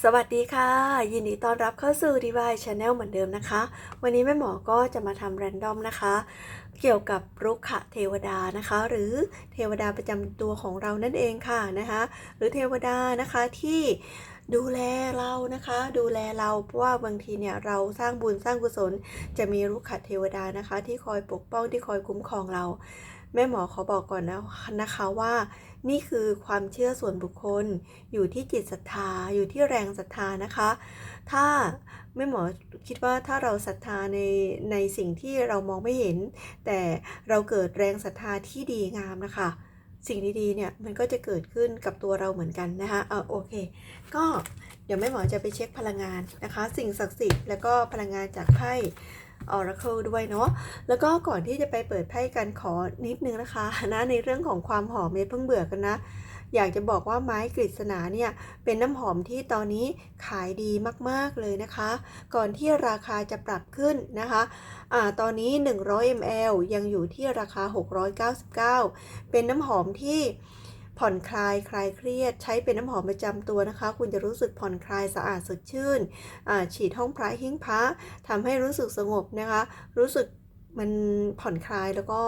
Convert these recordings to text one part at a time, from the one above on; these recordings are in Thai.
สวัสดีค่ะ ยินดีต้อนรับเข้าสู่ Divine Channel เหมือนเดิมนะคะ วันนี้แม่หมอก็จะมาทำแรนดอมนะคะ เกี่ยวกับรุกขเทวดานะคะ หรือเทวดาประจำตัวของเรานั่นเองค่ะนะคะ หรือเทวดานะคะที่ดูแลเรานะคะ ดูแลเราเพราะว่าบางทีเนี่ยเราสร้างบุญสร้างกุศล จะมีรุกขเทวดานะคะ ที่คอยปกป้องที่คอยคุ้มครองเรา แม่หมอขอบอกก่อนนะนะคะว่า นี่คือความเชื่อส่วนบุคคล อยู่ที่จิตศรัทธา อยู่ที่แรงศรัทธานะคะ ถ้าแม่หมอคิดว่าถ้าเราศรัทธาในในสิ่งที่เรามองไม่เห็น แต่เราเกิดแรงศรัทธาที่ดีงามนะคะ สิ่งดีๆเนี่ยมันก็จะเกิดขึ้นกับตัวเราเหมือนกันนะคะเออโอเค ก็ ดี๋ยวแม่หมอจะไปเช็คพลังงานนะคะ สิ่งศักดิ์สิทธิ์แล้วก็พลังงานจากไพ่ Oracle ด้วยเนาะ แล้วก็ก่อนที่จะไปเปิดไพ่กันขอนิดนึงนะคะนะในเรื่องของความหอมเนี่ยเพิ่งเบื่อกันนะ อยากจะบอกว่าไม้กฤษณาเนี่ยเป็นน้ำหอมที่ตอนนี้ขายดีมากๆเลยนะคะ ก่อนที่ราคาจะปรับขึ้นนะคะอ่าตอนนี้ 100 ml ยังอยู่ที่ราคา 699 เป็นน้ำหอมที่ ผ่อนคลายคลายเครียด ใช้เป็นน้ำหอมประจำตัวนะคะ คุณจะรู้สึกผ่อนคลายสะอาดสดชื่นฉีดห้องพระหิ้งพระทำให้รู้สึกสงบนะคะ รู้สึกมันผ่อนคลายแล้วก็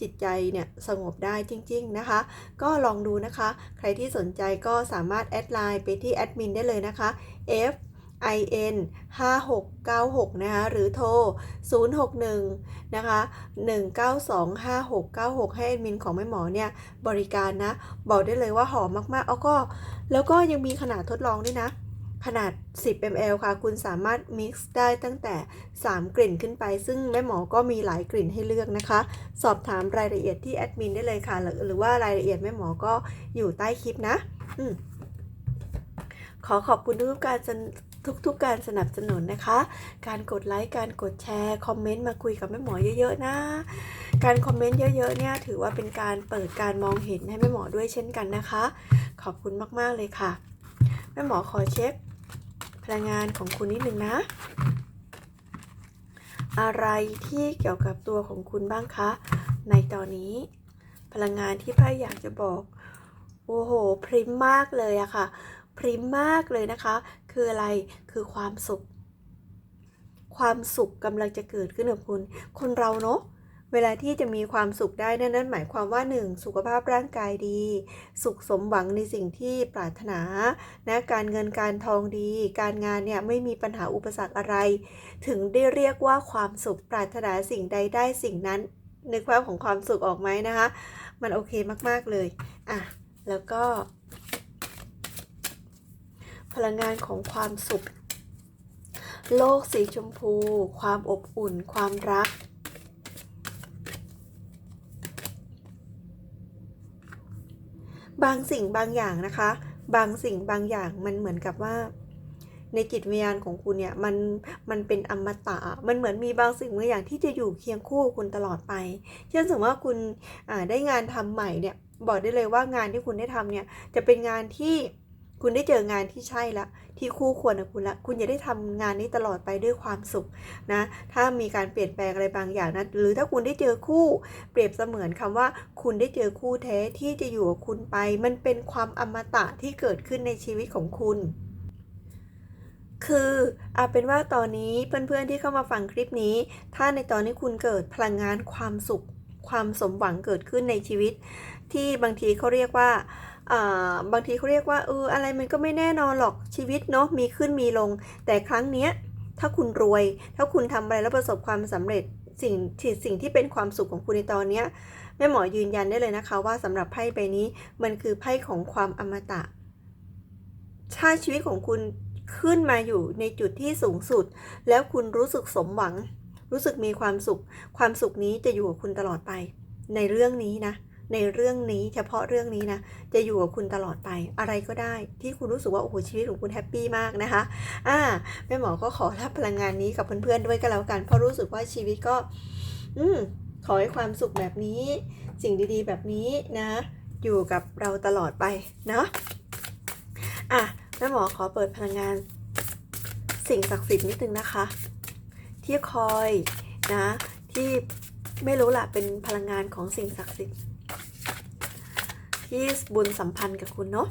จิตใจเนี่ยสงบได้จริง ๆนะคะ ก็ลองดูนะคะ ใครที่สนใจก็สามารถแอดไลน์ไปที่แอดมินได้เลยนะคะ F I N 5696นะคะหรือโทร 061นะคะ1925696 ให้แอดมินของแม่หมอเนี่ยบริการนะ บอกได้เลยว่าหอมมากๆเอาก็แล้วก็ยังมีขนาดทดลองด้วยนะ ขนาด 10 ml ค่ะ คุณสามารถ mix ได้ตั้งแต่ 3 กลิ่นขึ้นไป ซึ่งแม่หมอก็มีหลายกลิ่นให้เลือกนะคะ สอบถามรายละเอียดที่แอดมินได้เลยค่ะ หรือว่ารายละเอียดแม่หมอก็อยู่ใต้คลิปนะอขอขอบคุณทุกการสน ทุกๆการสนับสนุนนะคะ การกดไลค์ การกดแชร์ คอมเมนต์มาคุยกับแม่หมอเยอะๆนะ การคอมเมนต์เยอะๆเนี่ยถือว่าเป็นการเปิดการมองเห็นให้แม่หมอด้วยเช่นกันนะคะ ขอบคุณมากๆเลยค่ะ แม่หมอขอเช็คพลังงานของคุณนิดนึงนะ อะไรที่เกี่ยวกับตัวของคุณบ้างคะ ในตอนนี้ พลังงานที่ไพ่อยากจะบอก โอ้โห พริมมากเลยอะค่ะพริมมากเลยนะคะ คืออะไรคือความสุข ความสุขกำลังจะเกิดขึ้นกับคุณ คนเราเนาะเวลาที่จะมีความสุขได้นั่นนั่นหมายความว่า 1. สุขภาพร่างกายดี สุขสมหวังในสิ่งที่ปรารถนานะการเงินการทองดี การงานเนี่ยไม่มีปัญหาอุปสรรคอะไร ถึงได้เรียกว่าความสุขปรารถนาสิ่งใดได้สิ่งนั้นนึกภาพของความสุขออกไหมนะคะ มันโอเคมาก ๆ เลยอะแล้วก็ ลังงานของความสุข โลกสีชมพู ความอบอุ่น ความรัก บางสิ่งบางอย่างนะคะ บางสิ่งบางอย่างมันเหมือนกับว่า ในจิตวิญญาณของคุณเนี่ยมันมันเป็นอมตะ มันเหมือนมีบางสิ่งบางอย่างที่จะอยู่เคียงคู่คุณตลอดไป เช่นสมมติว่าคุณได้งานทำใหม่เนี่ยบอกได้เลยว่างานที่คุณได้ทำเนี่ยจะเป็นงานที่ คุณได้เจองานที่ใช่ละที่คู่ควรกับคุณละคุณจะได้ทำงานนี้ตลอดไปด้วยความสุขนะถ้ามีการเปลี่ยนแปลงอะไรบางอย่างนะหรือถ้าคุณได้เจอคู่เปรียบเสมือนคำว่า คุณได้เจอคู่แท้ที่จะอยู่กับคุณไป มันเป็นความอมตะที่เกิดขึ้นในชีวิตของคุณคือเอาเป็นว่าตอนนี้เพื่อนๆที่เข้ามาฟังคลิปนี้ ถ้าในตอนนี้คุณเกิดพลังงานความสุข ความสมหวังเกิดขึ้นในชีวิต ที่บางทีเขาเรียกว่าบางทีเขาเรียกว่าเอออะไรมันก็ไม่แน่นอนหรอกชีวิตเนาะมีขึ้นมีลง แต่ครั้งเนี้ยถ้าคุณรวย ถ้าคุณทำอะไรแล้วประสบความสำเร็จสิ่งที่สิ่งที่เป็นความสุขของคุณในตอนเนี้ยแม่หมอยืนยันได้เลยนะคะ ว่าสำหรับไพ่ใบนี้มันคือไพ่ของความอมตะถ้าชีวิตของคุณขึ้นมาอยู่ในจุดที่สูงสุด แล้วคุณรู้สึกสมหวัง รู้สึกมีความสุข ความสุขนี้จะอยู่กับคุณตลอดไปในเรื่องนี้นะ ในเรื่องนี้เฉพาะเรื่องนี้นะ จะอยู่กับคุณตลอดไปอะไรก็ได้ ที่คุณรู้สึกว่าโอ้โหชีวิตของคุณแฮปปี้มากนะคะอ่าแม่หมอก็ขอรับพลังงานนี้กับเพื่อนๆด้วยก็แล้วกันเพราะรู้สึกว่าชีวิตก็ อืมขอให้ความสุขแบบนี้ สิ่งดีๆ แบบนี้นะ อยู่กับเราตลอดไปเนาะอะแม่หมอขอเปิดพลังงาน สิ่งศักดิ์สิทธิ์นิดนึงนะคะ ที่คอยนะ ที่ไม่รู้ละเป็นพลังงานของสิ่งศักดิ์สิทธิ์ ที่บุญสัมพันธ์กับคุณเนาะ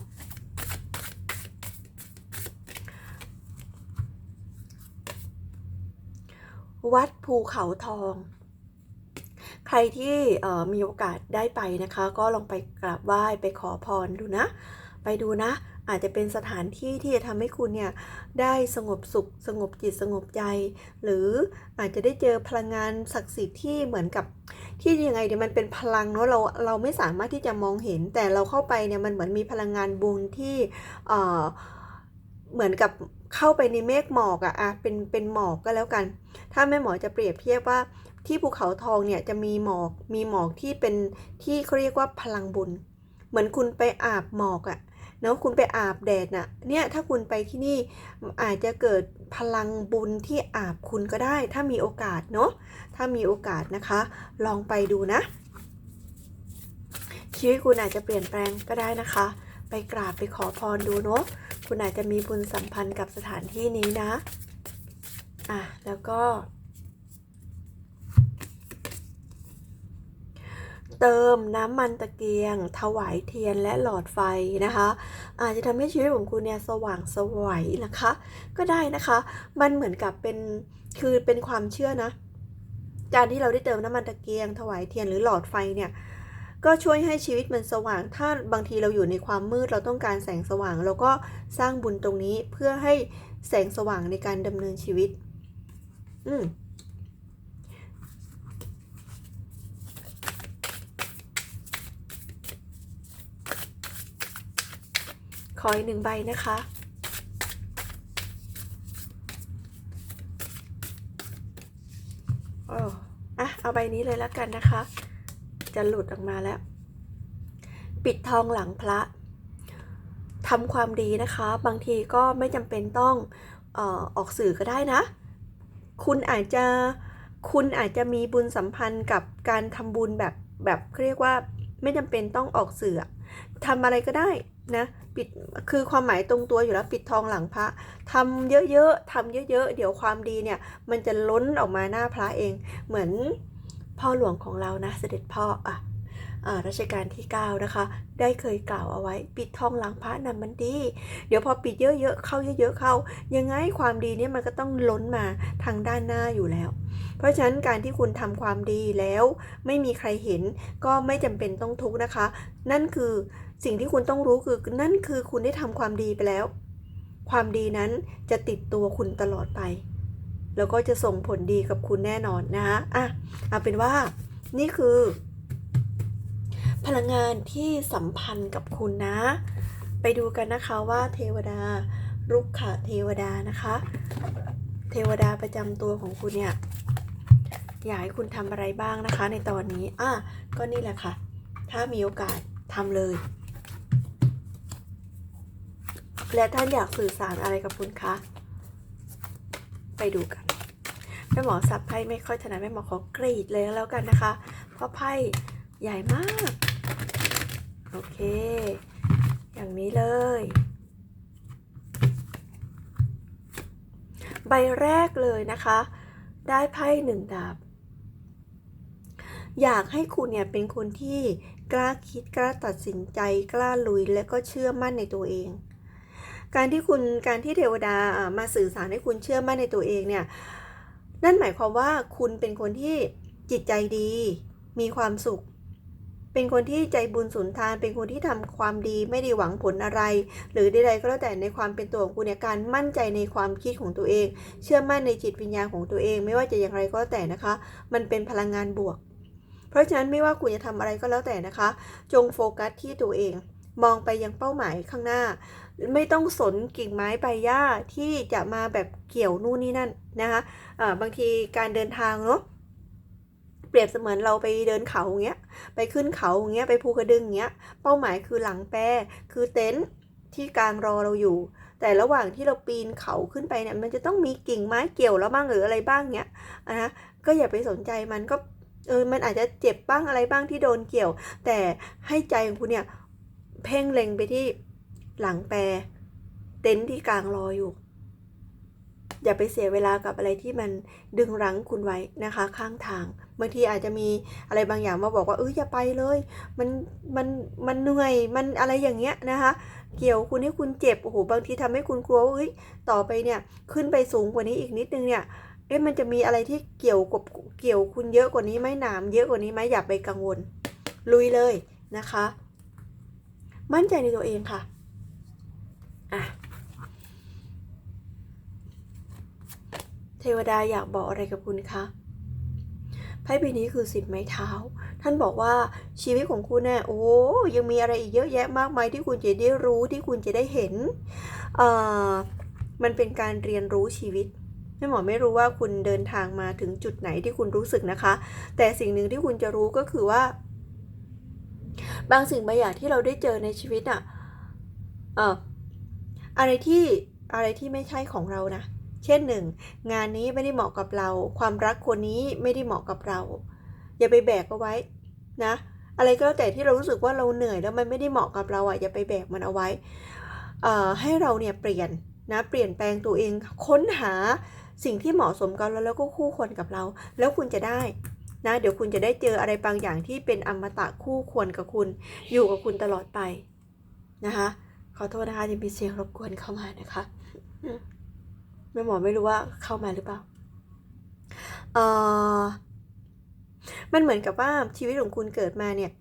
วัดภูเขาทอง ใครที่มีโอกาสได้ไปนะคะ ก็ลองไปกราบไหว้ไปขอพรดูนะ ไปดูนะ อาจจะเป็นสถานที่ที่จะทำให้คุณเนี่ยได้สงบสุข สงบจิตสงบใจ หรืออาจจะได้เจอพลังงานศักดิ์สิทธิ์ที่เหมือนกับ ที่ยังไงเดี๋ยมันเป็นพลังเนาะเราเราไม่สามารถที่จะมองเห็น แต่เราเข้าไปเนี่ยมันเหมือนมีพลังงานบุญที่เอ่อเหมือนกับเข้าไปในเมฆหมอกอะอะเป็นเป็นหมอกก็แล้วกัน ถ้าแม่หมอจะเปรียบเทียบว่าที่ภูเขาทองเนี่ยจะมีหมอกมีหมอกที่เป็นที่เขาเรียกว่าพลังบุญ เหมือนคุณไปอาบหมอกอะ เนาะคุณไปอาบแดดน่ะเนี่ยถ้าคุณไปที่นี่อาจจะเกิดพลังบุญที่อาบคุณก็ได้ ถ้ามีโอกาสเนาะถ้ามีโอกาสนะคะ ลองไปดูนะ ชีวิตคุณอาจจะเปลี่ยนแปลงก็ได้นะคะ ไปกราบไปขอพรดูเนาะคุณอาจจะมีบุญสัมพันธ์กับสถานที่นี้นะอะแล้วก็ เติมน้ำมันตะเกียง ถวายเทียนและหลอดไฟนะคะ อาจจะทำให้ชีวิตของคุณเนี่ยสว่างสวัยนะคะ ก็ได้นะคะ มันเหมือนกับเป็นคือเป็นความเชื่อนะ การที่เราได้เติมน้ำมันตะเกียง ถวายเทียนหรือหลอดไฟเนี่ยก็ช่วยให้ชีวิตมันสว่าง ถ้าบางทีเราอยู่ในความมืดเราต้องการแสงสว่าง เราก็สร้างบุญตรงนี้เพื่อให้แสงสว่างในการดำเนินชีวิต อืม ขออีกหนึ่งใบนะคะ โอ้อะเอาใบนี้เลยแล้วกันนะคะ จะหลุดออกมาแล้ว ปิดทองหลังพระทำความดีนะคะ บางทีก็ไม่จำเป็นต้องออออกสื่อก็ได้นะ คุณอาจจะคุณอาจจะมีบุญสัมพันธ์กับการทำบุญแบบแบบเรียกว่าไม่จำเป็นต้องออกสื่อทำอะไรก็ได้ นะปิดคือความหมายตรงตัวอยู่แล้วปิดทองหลังพระทำเยอะๆทำเยอะ ๆ เดี๋ยวความดีเนี่ยมันจะล้นออกมาหน้าพระเอง เหมือนพ่อหลวงของเรานะเสด็จพ่ออะอ่ารัชกาลที่ 9 นะคะ ได้เคยกล่าวเอาไว้ ปิดทองหลังพระนั่นมันดี เดี๋ยวพอปิดเยอะๆเข้าเยอะๆเข้า ยังไงความดีเนี่ยมันก็ต้องล้นมาทางด้านหน้าอยู่แล้ว เพราะฉะนั้นการที่คุณทำความดีแล้ว ไม่มีใครเห็นก็ไม่จำเป็นต้องทุกข์นะคะ นั่นคือ สิ่งที่คุณต้องรู้คือนั่นคือคุณได้ทำความดีไปแล้ว ความดีนั้นจะติดตัวคุณตลอดไป แล้วก็จะส่งผลดีกับคุณแน่นอนนะคะอะเอาเป็นว่านี่คือ พลังงานที่สัมพันธ์กับคุณนะ ไปดูกันนะคะว่าเทวดารุกขะเทวดานะคะ เทวดาประจำตัวของคุณเนี่ยอยากให้คุณทำอะไรบ้างนะคะในตอนนี้ อะ ก็นี่แหละค่ะ ถ้ามีโอกาสทำเลย และท่านอยากสื่อสารอะไรกับคุณคะ ไปดูกันแม่หมอสับไพ่ไม่ค่อยถนัดแม่หมอขอกรีดเลยแล้วกันนะคะ เพราะไพ่ใหญ่มาก โอเค อย่างนี้เลย ใบแรกเลยนะคะ ได้ไพ่หนึ่งดาบ อยากให้คุณเนี่ยเป็นคนที่กล้าคิดกล้าตัดสินใจกล้าลุยและก็เชื่อมั่นในตัวเอง การที่คุณการที่เทวดามาสื่อสารให้คุณเชื่อมั่นในตัวเองเนี่ยนั่นหมายความว่าคุณเป็นคนที่จิตใจดี มีความสุข เป็นคนที่ใจบุญสุนทาน เป็นคนที่ทำความดีไม่ได้หวังผลอะไร หรือใดๆก็แล้วแต่ในความเป็นตัวของคุณเนี่ยการมั่นใจในความคิดของตัวเอง เชื่อมั่นในจิตวิญญาณของตัวเอง ไม่ว่าจะอย่างไรก็แล้วแต่นะคะ มันเป็นพลังงานบวก เพราะฉะนั้นไม่ว่าคุณจะทำอะไรก็แล้วแต่นะคะ จงโฟกัสที่ตัวเอง มองไปยังเป้าหมายข้างหน้า ไม่ต้องสนกิ่งไม้ใบหญ้าที่จะมาแบบเกี่ยวนู่นนี่นั่นนะคะอ่าบางทีการเดินทางเนาะเปรียบเสมือนเราไปเดินเขาอย่างเงี้ย ไปขึ้นเขาอย่างเงี้ย ไปภูกระดึงอย่างเงี้ย เป้าหมายคือหลังแปรคือเต็นท์ที่กลางรอเราอยู่ แต่ระหว่างที่เราปีนเขาขึ้นไปเนี่ย มันจะต้องมีกิ่งไม้เกี่ยวแล้วบ้างหรืออะไรบ้างเงี้ยนะก็อย่าไปสนใจมันก็เออ มันอาจจะเจ็บบ้างอะไรบ้างที่โดนเกี่ยว แต่ให้ใจของคุณเนี่ยเพ่งเล็งไปที่ หลังแปรเต็นท์ที่กลางรออยู่ อย่าไปเสียเวลากับอะไรที่มันดึงรั้งคุณไว้นะคะ ข้างทางบางทีอาจจะมีอะไรบางอย่างมาบอกว่าเอออย่าไปเลย มันมันมันเหนื่อยมันอะไรอย่างเงี้ยนะคะ เกี่ยวคุณให้คุณเจ็บโอ้โหบางทีทำให้คุณกลัวว่าเอ้ยต่อไปเนี่ยขึ้นไปสูงกว่านี้อีกนิดนึงเนี่ยเอ๊ะมันจะมีอะไรที่เกี่ยวกับเกี่ยวคุณเยอะกว่านี้ไหมหนามเยอะกว่านี้ไหมอย่าไปกังวล ลุยเลยนะคะ มั่นใจในตัวเองค่ะ เทวดาอยากบอกอะไรกับคุณคะไพ่ใบนี้คือสิบไม้เท้า ท่านบอกว่าชีวิตของคุณเนี่ยโอ้ยังมีอะไรอีกเยอะแยะมากมายที่คุณจะได้รู้ที่คุณจะได้เห็นเอ่อมันเป็นการเรียนรู้ชีวิตแม่หมอไม่รู้ว่าคุณเดินทางมาถึงจุดไหนที่คุณรู้สึกนะคะ แต่สิ่งหนึ่งที่คุณจะรู้ก็คือว่า บางสิ่งบางอย่างที่เราได้เจอในชีวิตอะเอ่ออะไรที่อะไรที่ไม่ใช่ของเรานะ เช่นหนึ่งงานนี้ไม่ได้เหมาะกับเรา ความรักคนนี้ไม่ได้เหมาะกับเรา อย่าไปแบกเอาไว้นะ อะไรก็แล้วแต่ที่เรารู้สึกว่าเราเหนื่อยแล้วมันไม่ได้เหมาะกับเราอะอย่าไปแบกมันเอาไว้เอ่อให้เราเนี่ยเปลี่ยนนะเปลี่ยนแปลงตัวเองค้นหาสิ่งที่เหมาะสมกับเราแล้วก็คู่ควรกับเรา แล้วคุณจะได้นะเดี๋ยวคุณจะได้เจออะไรบางอย่างที่เป็นอมตะคู่ควรกับคุณ อยู่กับคุณตลอดไปนะคะขอโทษนะคะที่มีเสียงรบกวนเข้ามานะคะ แม่หมอไม่รู้ว่าเข้ามาหรือเปล่าเออมันเหมือนกับว่าชีวิตของคุณเกิดมาเนี่ย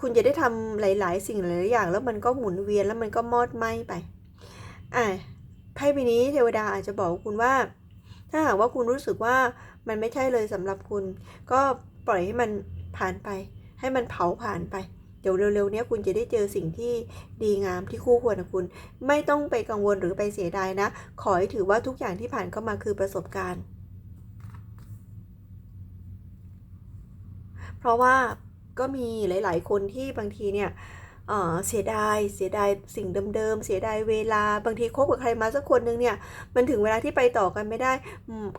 คุณจะได้ทำหลาย ๆ สิ่งหลายๆอย่าง แล้วมันก็หมุนเวียนแล้วมันก็มอดไหม้ไป อ่าไพ่ใบนี้เทวดาอาจจะบอกคุณว่า ถ้าหากว่าคุณรู้สึกว่ามันไม่ใช่เลยสำหรับคุณ ก็ปล่อยให้มันผ่านไป ให้มันเผาผ่านไป ดี๋ยวเร็วๆเนี้ยคุณจะได้เจอสิ่งที่ดีงามที่คู่ควรกับคุณ ไม่ต้องไปกังวลหรือไปเสียดายนะ ขอให้ถือว่าทุกอย่างที่ผ่านเข้ามาคือประสบการณ์ เพราะว่าก็มีหลาย ๆ คนที่บางทีเนี่ย เสียดาย เสียดายสิ่งเดิมๆ เสียดายเวลา บางทีคบกับใครมาสักคนนึงเนี่ย มันถึงเวลาที่ไปต่อกันไม่ได้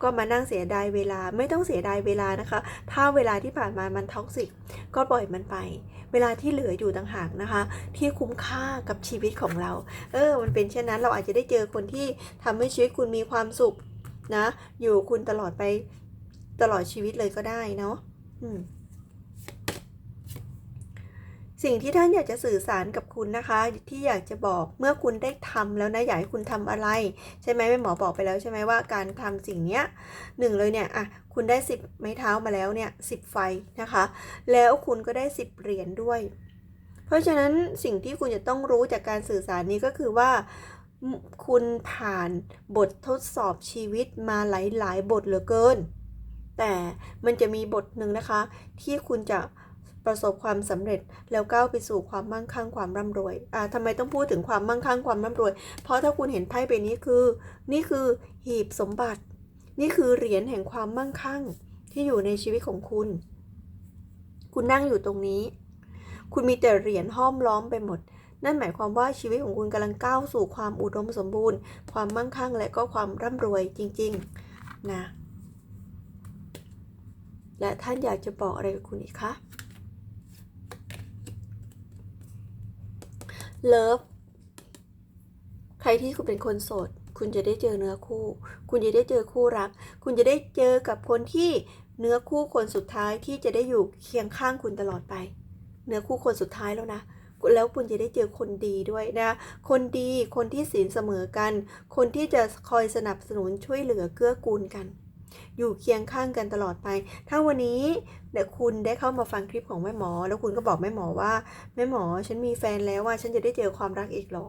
ก็มานั่งเสียดายเวลา ไม่ต้องเสียดายเวลานะคะ ถ้าเวลาที่ผ่านมามันท็อกซิก ก็ปล่อยมันไป เวลาที่เหลืออยู่ต่างหากนะคะ ที่คุ้มค่ากับชีวิตของเรา เออ มันเป็นเช่นนั้น เราอาจจะได้เจอคนที่ทำให้ชีวิตคุณมีความสุขนะ อยู่คุณตลอดไปตลอดชีวิตเลยก็ได้เนาะ อืม สิ่งที่ท่านอยากจะสื่อสารกับคุณนะคะ ที่อยากจะบอกเมื่อคุณได้ทำแล้วนะอยากให้คุณทำอะไร ใช่ไหมแม่หมอบอกไปแล้วใช่ไหมว่าการทำสิ่งเนี้ยหนึ่งเลยเนี่ยอะคุณได้สิบไม้เท้ามาแล้วเนี่ยสิบไฟนะคะ แล้วคุณก็ได้สิบเหรียญด้วย เพราะฉะนั้นสิ่งที่คุณจะต้องรู้จากการสื่อสารนี้ก็คือว่าคุณผ่านบททดสอบชีวิตมาหลาย ๆ บทเหลือเกิน แต่มันจะมีบทหนึ่งนะคะ ที่คุณจะ ประสบความสำเร็จแล้วก้าวไปสู่ความมั่งคั่งความร่ำรวยอ่าทำไมต้องพูดถึงความมั่งคั่งความร่ำรวย เพราะถ้าคุณเห็นไพ่ใบนี้คือ นี่คือหีบสมบัติ นี่คือเหรียญแห่งความมั่งคั่งที่อยู่ในชีวิตของคุณ คุณนั่งอยู่ตรงนี้ คุณมีแต่เหรียญห้อมล้อมไปหมด นั่นหมายความว่าชีวิตของคุณกำลังก้าวสู่ความอุดมสมบูรณ์ ความมั่งคั่งและก็ความร่ำรวยจริง ๆ นะ และท่านอยากจะบอกอะไรกับคุณอีกคะ เลิฟใครที่คุณเป็นคนโสด คุณจะได้เจอเนื้อคู่ คุณจะได้เจอคู่รัก คุณจะได้เจอกับคนที่เนื้อคู่คนสุดท้ายที่จะได้อยู่เคียงข้างคุณตลอดไป เนื้อคู่คนสุดท้ายแล้วนะแล้วคุณจะได้เจอคนดีด้วยนะ คนดี คนที่ศีลเสมอกัน คนที่จะคอยสนับสนุนช่วยเหลือเกื้อกูลกัน อยู่เคียงข้างกันตลอดไป ถ้าวันนี้เดี๋ยวคุณได้เข้ามาฟังคลิปของแม่หมอ แล้วคุณก็บอกแม่หมอว่าแม่หมอฉันมีแฟนแล้วว่าฉันจะได้เจอความรักอีกเหรอ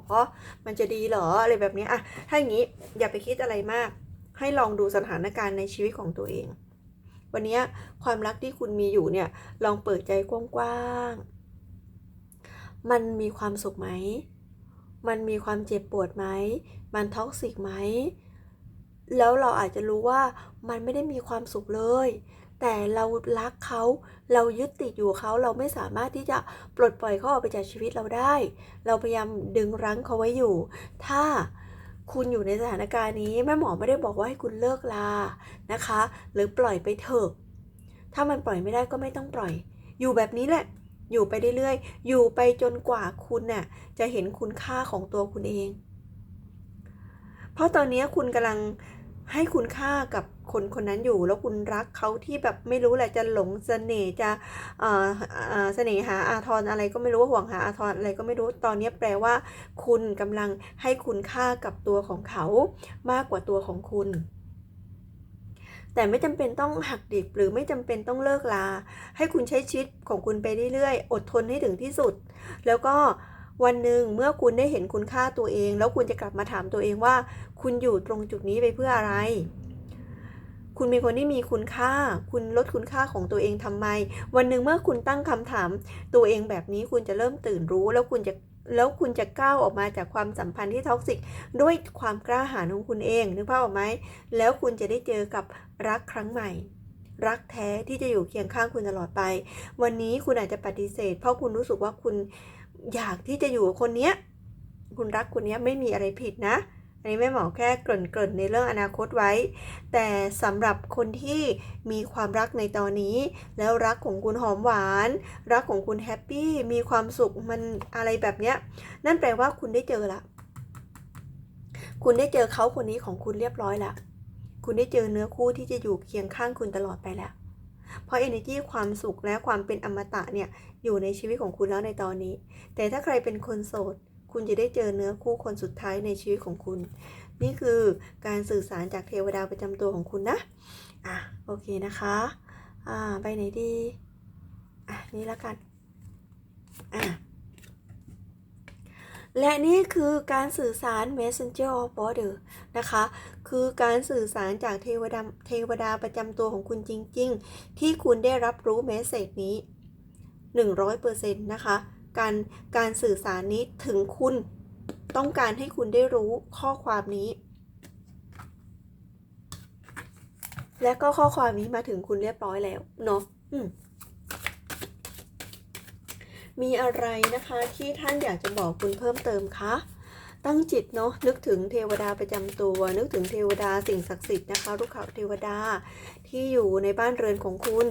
มันจะดีเหรออะไรแบบนี้อะถ้าอย่างนี้อย่าไปคิดอะไรมาก ให้ลองดูสถานการณ์ในชีวิตของตัวเอง วันนี้ความรักที่คุณมีอยู่เนี่ยลองเปิดใจกว้างๆ มันมีความสุขไหม มันมีความเจ็บปวดไหม มันท็อกซิกไหม แล้วเราอาจจะรู้ว่ามันไม่ได้มีความสุขเลย แต่เรารักเขา เรายึดติดอยู่เขาเราไม่สามารถที่จะปลดปล่อยเขาออกไปจากชีวิตเราได้ เราพยายามดึงรั้งเขาไว้อยู่ ถ้าคุณอยู่ในสถานการณ์นี้แม่หมอไม่ได้บอกว่าให้คุณเลิกลานะคะ หรือปล่อยไปเถอะ ถ้ามันปล่อยไม่ได้ก็ไม่ต้องปล่อย อยู่แบบนี้แหละ อยู่ไปเรื่อยๆ อยู่ไปจนกว่าคุณน่ะจะเห็นคุณค่าของตัวคุณเอง เพราะตอนนี้คุณกำลัง ให้คุณค่ากับคนคนนั้นอยู่ แล้วคุณรักเขาที่แบบไม่รู้แหละจะหลงเสน่ห์จะเอ่อเอ่อเสน่หาอาทรอะไรก็ไม่รู้ว่าห่วงหาอาทรอะไรก็ไม่รู้ตอนนี้แปลว่า คุณกำลังให้คุณค่ากับตัวของเขามากกว่าตัวของคุณแต่ไม่จำเป็นต้องหักดิบหรือไม่จำเป็นต้องเลิกลา ให้คุณใช้ชีวิตของคุณไปเรื่อยๆ อดทนให้ถึงที่สุด แล้วก็ วันหนึ่งเมื่อคุณได้เห็นคุณค่าตัวเอง แล้วคุณจะกลับมาถามตัวเองว่า คุณอยู่ตรงจุดนี้ไปเพื่ออะไร คุณเป็นคนที่มีคุณค่า คุณลดคุณค่าของตัวเองทำไม วันหนึ่งเมื่อคุณตั้งคำถามตัวเองแบบนี้คุณจะเริ่มตื่นรู้ แล้วคุณจะแล้วคุณจะก้าวออกมาจากความสัมพันธ์ที่ท็อกซิกด้วยความกล้าหาญของคุณเองนึกภาพออกไหมแล้วคุณจะได้เจอกับรักครั้งใหม่รักแท้ที่จะอยู่เคียงข้างคุณตลอดไป วันนี้คุณอาจจะปฏิเสธ เพราะคุณรู้สึกว่าคุณ อยากที่จะอยู่กับคนเนี้ยคุณรักคนเนี้ยไม่มีอะไรผิดนะอันนี้แม่หมอแค่เกริ่นๆในเรื่องอนาคตไว้ แต่สำหรับคนที่มีความรักในตอนนี้ แล้วรักของคุณหอมหวาน รักของคุณแฮปปี้มีความสุขมันอะไรแบบเนี้ยนั่นแปลว่าคุณได้เจอละ คุณได้เจอเขาคนนี้ของคุณเรียบร้อยละ คุณได้เจอเนื้อคู่ที่จะอยู่เคียงข้างคุณตลอดไปแล้ว เพราะ energy ความสุขและความเป็นอมตะเนี่ยอยู่ในชีวิตของคุณแล้วในตอนนี้ แต่ถ้าใครเป็นคนโสด คุณจะได้เจอเนื้อคู่คนสุดท้ายในชีวิตของคุณ นี่คือการสื่อสารจากเทวดาประจำตัวของคุณนะ อะโอเคนะคะ อ่าไปไหนดี อะนี่แล้วกัน อะ และนี่คือการสื่อสาร messenger of border นะคะ คือการสื่อสารจากเทวดาเทวดาประจำตัวของคุณจริง ๆ ที่คุณได้รับรู้เมสเซจนี้ 100%นะคะ การการสื่อสารนี้ถึงคุณต้องการให้คุณได้รู้ข้อความนี้ และก็ข้อความนี้มาถึงคุณเรียบร้อยแล้วเนาะ มีอะไรนะคะที่ท่านอยากจะบอกคุณเพิ่มเติมคะตั้งจิตเนาะนึกถึงเทวดาประจำตัว นึกถึงเทวดาสิ่งศักดิ์สิทธิ์นะคะลูกเขาเทวดาที่อยู่ในบ้านเรือนของคุณ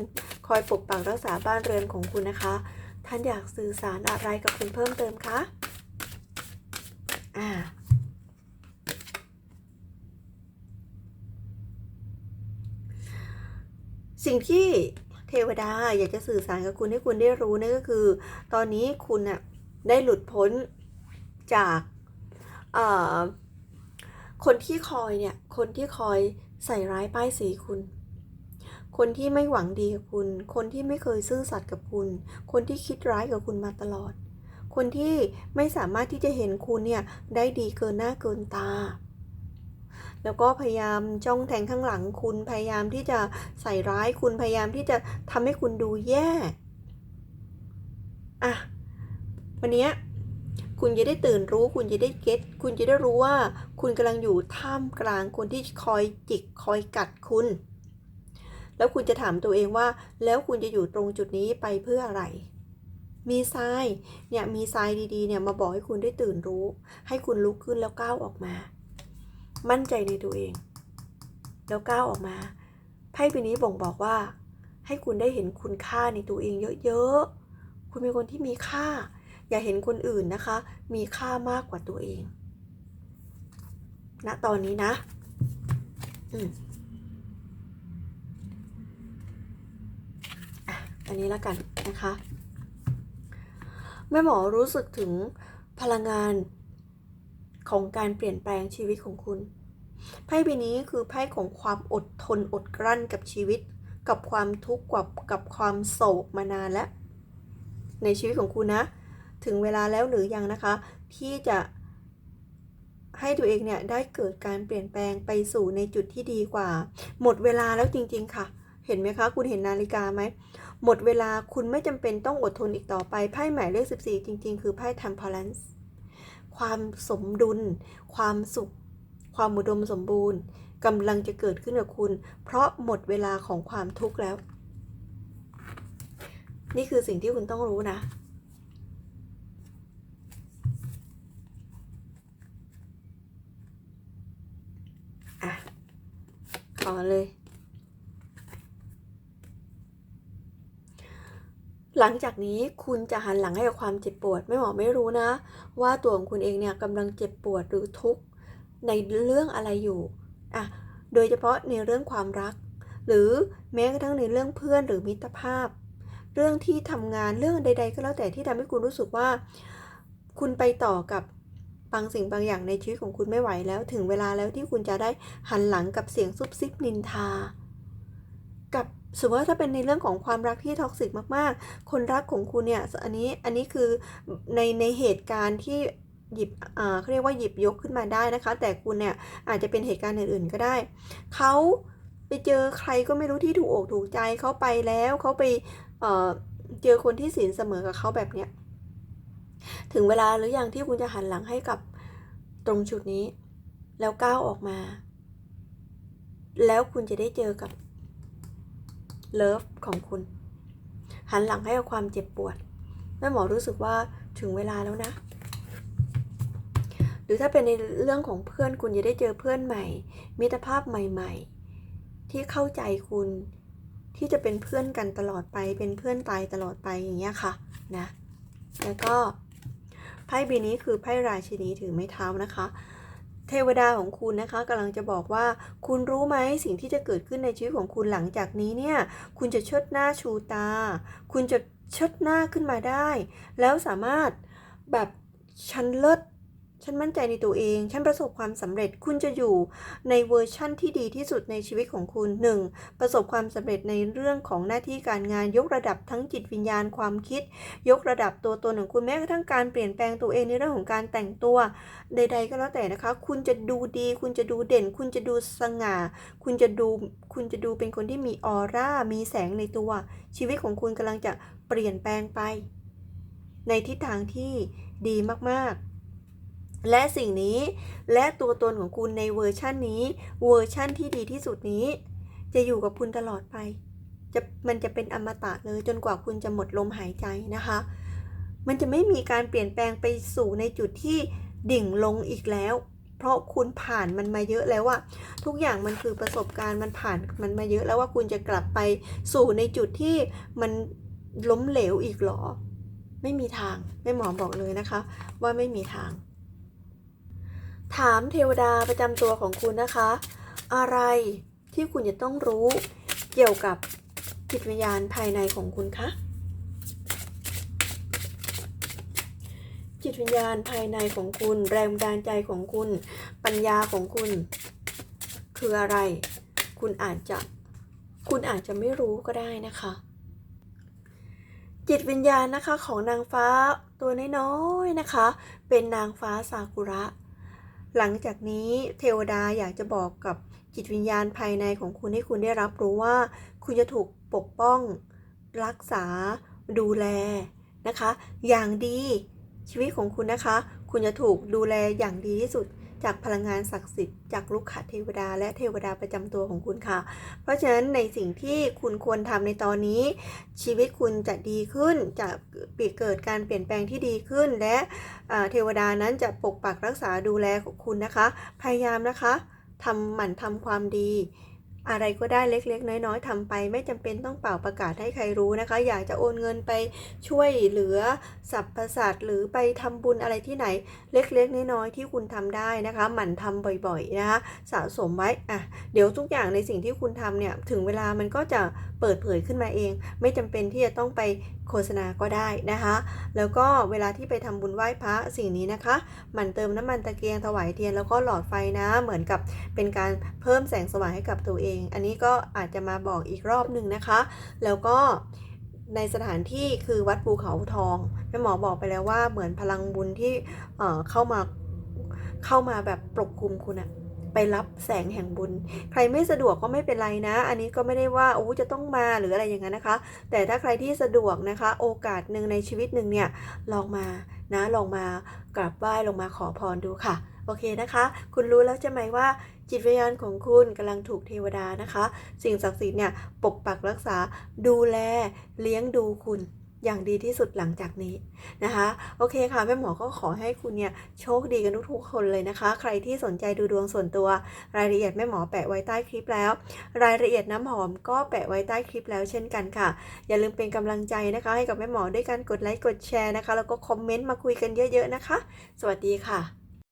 คอยปกปักรักษาบ้านเรือนของคุณนะคะ ท่านอยากสื่อสารอะไรกับคุณเพิ่มเติมคะอ่าสิ่งที่ เทวดาอยากจะสื่อสารกับคุณให้คุณได้รู้นั่นก็คือ ตอนนี้คุณน่ะได้หลุดพ้นจากคนที่คอยเนี่ย คนที่คอยใส่ร้ายป้ายสีคุณ คนที่ไม่หวังดีกับคุณ คนที่ไม่เคยซื่อสัตย์กับคุณ คนที่คิดร้ายกับคุณมาตลอด คนที่ไม่สามารถที่จะเห็นคุณเนี่ยได้ดีเกินหน้าเกินตา แล้วก็พยายามจ้องแทงข้างหลังคุณพยายามที่จะใส่ร้ายคุณพยายามที่จะทำให้คุณดูแย่อะวันนี้คุณจะได้ตื่นรู้ คุณจะได้เก็ตคุณจะได้รู้ว่า คุณกำลังอยู่ท่ามกลางคนที่คอยจิกคอยกัดคุณ แล้วคุณจะถามตัวเองว่า แล้วคุณจะอยู่ตรงจุดนี้ไปเพื่ออะไร มีทรายเนี่ยมีทรายดีๆเนี่ยมาบอกให้คุณได้ตื่นรู้ ให้คุณลุกขึ้นแล้วก้าวออกมา มั่นใจในตัวเอง แล้วก้าวออกมา ไพ่ใบนี้บ่งบอกว่า ให้คุณได้เห็นคุณค่าในตัวเองเยอะๆ คุณเป็นคนที่มีค่า อย่าเห็นคนอื่นนะคะ มีค่ามากกว่าตัวเองณตอนนี้นะอืมอะอันนี้แล้วกันนะคะ แม่หมอรู้สึกถึงพลังงาน ของการเปลี่ยนแปลงชีวิตของคุณ ไพ่ใบนี้คือไพ่ของความอดทนอดกลั้นกับชีวิต กับความทุกข์กับกับความโศกมานานแล้ว ในชีวิตของคุณนะ ถึงเวลาแล้วหรือยังนะคะ ที่จะให้ตัวเองเนี่ยได้เกิดการเปลี่ยนแปลงไปสู่ในจุดที่ดีกว่า หมดเวลาแล้วจริง ๆ ค่ะ เห็นไหมคะ คุณเห็นนาฬิกาไหม หมดเวลาคุณไม่จำเป็นต้องอดทนอีกต่อไปไพ่หมายเลข14 จริง ๆ คือไพ่ temperance ความสมดุล ความสุข ความอุดมสมบูรณ์กำลังจะเกิดขึ้นกับคุณ เพราะหมดเวลาของความทุกข์แล้ว นี่คือสิ่งที่คุณต้องรู้นะอะขอเลย หลังจากนี้คุณจะหันหลังให้กับความเจ็บปวด ไม่หมอไม่รู้นะ ว่าตัวของคุณเองเนี่ยกำลังเจ็บปวดหรือทุกข์ในเรื่องอะไรอยู่อะโดยเฉพาะในเรื่องความรัก หรือแม้กระทั่งในเรื่องเพื่อนหรือมิตรภาพ เรื่องที่ทำงานเรื่องใด ๆ ก็แล้วแต่ที่ทำให้คุณรู้สึกว่า คุณไปต่อกับบางสิ่งบางอย่างในชีวิตของคุณไม่ไหวแล้ว ถึงเวลาแล้วที่คุณจะได้หันหลังกับเสียงซุบซิบนินทา สมมติว่าถ้าเป็นในเรื่องของความรักที่ท็อกซิกมากๆ คนรักของคุณเนี่ยอันนี้อันนี้คือในในเหตุการณ์ที่หยิบอ่าเขาเรียกว่าหยิบยกขึ้นมาได้นะคะ แต่คุณเนี่ยอาจจะเป็นเหตุการณ์อื่นๆก็ได้ เขาไปเจอใครก็ไม่รู้ที่ถูกอกถูกใจเขาไปแล้วเขาไปเอ่อเจอคนที่ศีลเสมอกับเขาแบบเนี้ยถึงเวลาหรือยังที่คุณจะหันหลังให้กับตรงจุดนี้ แล้วก้าวออกมา แล้วคุณจะได้เจอกับ เลิฟของคุณ หันหลังให้กับความเจ็บปวดแม่หมอรู้สึกว่าถึงเวลาแล้วนะ หรือถ้าเป็นในเรื่องของเพื่อนคุณจะได้เจอเพื่อนใหม่ มิตรภาพใหม่ ๆ ที่เข้าใจคุณที่จะเป็นเพื่อนกันตลอดไป เป็นเพื่อนตายตลอดไปอย่างเงี้ยค่ะนะ แล้วก็ไพ่ใบนี้คือไพ่ราชินีถือไม้เท้านะคะ เทวดาของคุณนะคะกำลังจะบอกว่า คุณรู้ไหมสิ่งที่จะเกิดขึ้นในชีวิตของคุณหลังจากนี้เนี่ย คุณจะชดหน้าชูตา คุณจะชดหน้าขึ้นมาได้ แล้วสามารถแบบฉันเลิศ ฉันมั่นใจในตัวเอง ฉันประสบความสำเร็จ คุณจะอยู่ในเวอร์ชั่นที่ดีที่สุดในชีวิตของคุณ 1. ประสบความสำเร็จในเรื่องของหน้าที่การงาน ยกระดับทั้งจิตวิญญาณความคิด ยกระดับตัวตนของคุณแม้กระทั่งการเปลี่ยนแปลงตัวเองในเรื่องของการแต่งตัว ใด ๆ ก็แล้วแต่นะคะ คุณจะดูดี คุณจะดูเด่น คุณจะดูสง่า คุณจะดู คุณจะดูเป็นคนที่มีออร่า มีแสงในตัว ชีวิตของคุณกำลังจะเปลี่ยนแปลงไป ในทิศทางที่ดีมากๆ และสิ่งนี้และตัวตนของคุณในเวอร์ชั่นนี้ เวอร์ชั่นที่ดีที่สุดนี้ จะอยู่กับคุณตลอดไปจะมันจะเป็นอมตะเลยจนกว่าคุณจะหมดลมหายใจนะคะ มันจะไม่มีการเปลี่ยนแปลงไปสู่ในจุดที่ดิ่งลงอีกแล้ว เพราะคุณผ่านมันมาเยอะแล้วอะทุกอย่างมันคือประสบการณ์มันผ่านมันมาเยอะแล้วว่าคุณจะกลับไปสู่ในจุดที่มันล้มเหลวอีกหรอ ไม่มีทางแม่หมอบอกเลยนะคะ ว่าไม่มีทาง ถามเทวดาประจำตัวของคุณนะคะ อะไรที่คุณจะต้องรู้เกี่ยวกับจิตวิญญาณภายในของคุณคะจิตวิญญาณภายในของคุณ แรงบันดาลใจของคุณ ปัญญาของคุณ คืออะไร คุณอาจจะ คุณอาจจะไม่รู้ก็ได้นะคะ จิตวิญญาณนะคะของนางฟ้าตัวน้อยๆนะคะ เป็นนางฟ้าซากุระ หลังจากนี้เทวดาอยากจะบอกกับจิตวิญญาณภายในของคุณให้คุณได้รับรู้ว่า คุณจะถูกปกป้อง รักษา ดูแลนะคะ อย่างดีชีวิตของคุณนะคะ คุณจะถูกดูแลอย่างดีที่สุด จากพลังงานศักดิ์สิทธิ์จากลูกขเทวดา และเทวดาประจำตัวของคุณค่ะ เพราะฉะนั้นในสิ่งที่คุณควรทำในตอนนี้ ชีวิตคุณจะดีขึ้นจะปีเกิดการเปลี่ยนแปลงที่ดีขึ้น และเทวดานั้นจะปกปักรักษาดูแลของคุณนะคะ พยายามนะคะทำหมั่นทำความดี อะไรก็ได้เล็ก ๆ น้อย ๆทำไป ไม่จำเป็นต้องเป่าประกาศให้ใครรู้นะคะ อยากจะโอนเงินไปช่วยเหลือสรรพสัตว์หรือไปทำบุญอะไรที่ไหนเล็ก ๆ น้อยๆที่คุณทำได้นะคะ หมั่นทำบ่อยๆนะคะสะสมไว้อะเดี๋ยวทุกอย่างในสิ่งที่คุณทำเนี่ยถึงเวลามันก็จะเปิดเผยขึ้นมาเอง ไม่จำเป็นที่จะต้องไป โฆษณาก็ได้นะคะ แล้วก็เวลาที่ไปทำบุญไหว้พระสิ่งนี้นะคะหมั่นเติมน้ำมันตะเกียงถวายเทียนแล้วก็หลอดไฟนะ เหมือนกับเป็นการเพิ่มแสงสว่างให้กับตัวเอง อันนี้ก็อาจจะมาบอกอีกรอบหนึ่งนะคะ แล้วก็ในสถานที่คือวัดภูเขาทองแม่หมอบอกไปแล้วว่าเหมือนพลังบุญที่เเข้ามาเข้ามาแบบปกคลุมคุณอะ ไปรับแสงแห่งบุญ ใครไม่สะดวกก็ไม่เป็นไรนะ อันนี้ก็ไม่ได้ว่าโอ้จะต้องมาหรืออะไรอย่างนั้นนะคะ แต่ถ้าใครที่สะดวกนะคะ โอกาสหนึ่งในชีวิตหนึ่งเนี่ยลองมานะลองมากราบไหว้ลงมาขอพรดูค่ะ โอเคนะคะ คุณรู้แล้วใช่ไหมว่าจิตวิญญาณของคุณกำลังถูกเทวดานะคะ สิ่งศักดิ์สิทธิ์เนี่ยปกปักรักษาดูแลเลี้ยงดูคุณ อย่างดีที่สุดหลังจากนี้นะคะ โอเคค่ะแม่หมอก็ขอให้คุณเนี่ยโชคดีกันทุกๆคนเลยนะคะ ใครที่สนใจดูดวงส่วนตัว รายละเอียดแม่หมอแปะไว้ใต้คลิปแล้ว รายละเอียดน้ำหอมก็แปะไว้ใต้คลิปแล้วเช่นกันค่ะ อย่าลืมเป็นกำลังใจนะคะ ให้กับแม่หมอด้วยการกดไลค์กดแชร์นะคะ แล้วก็คอมเมนต์มาคุยกันเยอะ ๆนะคะ สวัสดีค่ะ